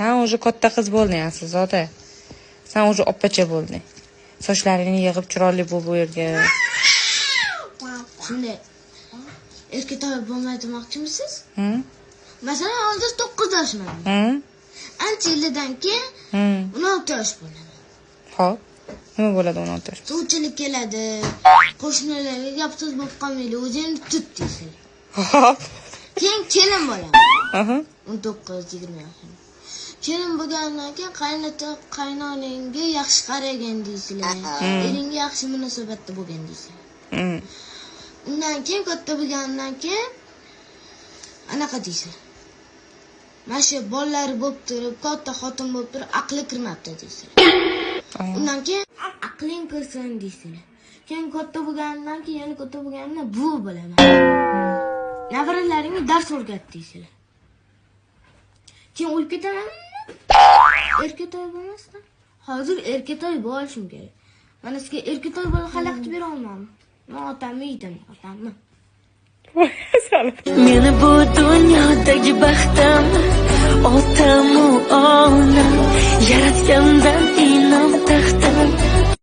san уже katta qiz bo'lding aslzoda san уже oppacha bo'lding sochlaringni yig'ib chiroyli bo'lib bu yerga. Shunday. Erkatoy bo'lmay demoqchimisiz? Hı? masalan hozir to'qqiz yoshman. Ancha yildan keyin o'n olti yosh bo'laman. Hop nima bo'ladi o'n olti yosh? Suvchilik keladi qo'shnilarga gap so'z bo'lib qolmaydi o'zingni tut deysizlar hop keyin kelin bo'laman. O'n to'qqiz yigirma yoshim kelin bo'lgandan keyin qaynota qaynonangga yaxshi qaragin deysizlar eringga yaxshi munosabatda bo'lgin deysizlar Hı. undan keyin katta bo'lgandan keyin anaqa deysizlar mana shu bolalari bo'lib turib katta xotin bo'lib turib aqli kirmabdi deysizlar undan keyin aqling kirsin deysizlar keyin katta bo'lgandan keyin yana katta bo'lgandan buvi bo'laman. Nevaralaringga dars o'rgat deysizlar keyin o'lib ketamanmi erkatoy bo'lmasdan hozir erkatoy bo'lishim kerak. Mana sizga erkatoy bola xalaqit bera olmadim. Man otamni yedim otamni Meni bu dunyodagi baxtim otamu onam yaratgandan